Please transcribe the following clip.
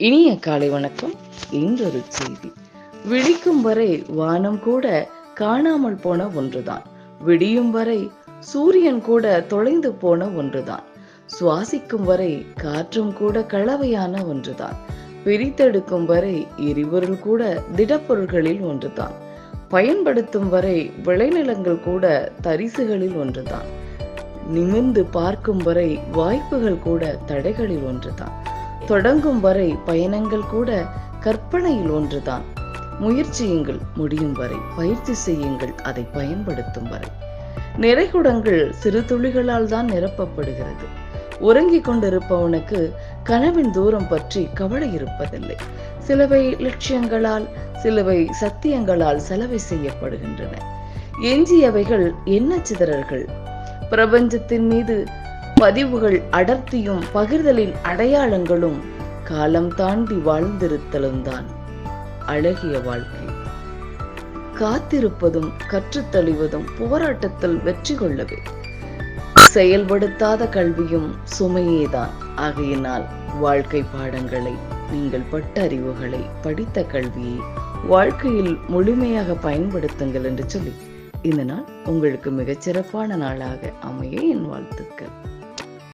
இனிய காலை வணக்கம். இன்றொரு செய்தி. விழிக்கும் வரை வானம் கூட காணாமல் போன ஒன்றுதான். விடியும் வரை சூரியன் கூட தொலைந்து போன ஒன்றுதான். சுவாசிக்கும் வரை காற்றும் கூட கலவையான ஒன்றுதான். பிரித்தெடுக்கும் வரை எரிபொருள் கூட திடப்பொருள்களில் ஒன்றுதான். பயன்படுத்தும் வரை விளைநிலங்கள் கூட தரிசுகளில் ஒன்றுதான். நிமிர்ந்து பார்க்கும் வரை வாய்ப்புகள் கூட தடைகளில் ஒன்றுதான். தொடங்கும் வரை பயணங்கள் கூட கற்பனையில் ஒன்றுதான். முயற்சியுங்கள் முடியும் வரை பயிற்சி செய்யுங்கள் அதை பயன்படுத்தும் வரை. நிறைகுடங்கள் சிறு துளிகளால் தான் நிரப்பப்படுகிறது. உறங்கிக் கொண்டிருப்பவனுக்கு கனவின் தூரம் பற்றி கவலை இருப்பதில்லை. சிலவை லட்சியங்களால் சிலவை சத்தியங்களால் செலவை செய்யப்படுகின்றன. எஞ்சியவைகள் என்ன சிதறல்கள் பிரபஞ்சத்தின் மீது பதிவுகள் அடர்த்தியும் பகிர்தலின் அடையாளங்களும் காலம் தாண்டி வாழ்ந்திருத்தலும் தான் அழகிய வாழ்க்கை. காத்திருப்பதும் கற்றுத்தழிவதும் போராட்டத்தில் வெற்றி கொள்ளவே. செயல்படுத்தாத கல்வியும் சுமையேதான். ஆகையினால் வாழ்க்கை பாடங்களை நீங்கள் பட்ட அறிவுகளை படித்த கல்வியை வாழ்க்கையில் முழுமையாக பயன்படுத்துங்கள் என்று சொல்லி இந்த நாள் உங்களுக்கு மிகச்சிறப்பான நாளாக அமைய என் வாழ்த்துக்கள்.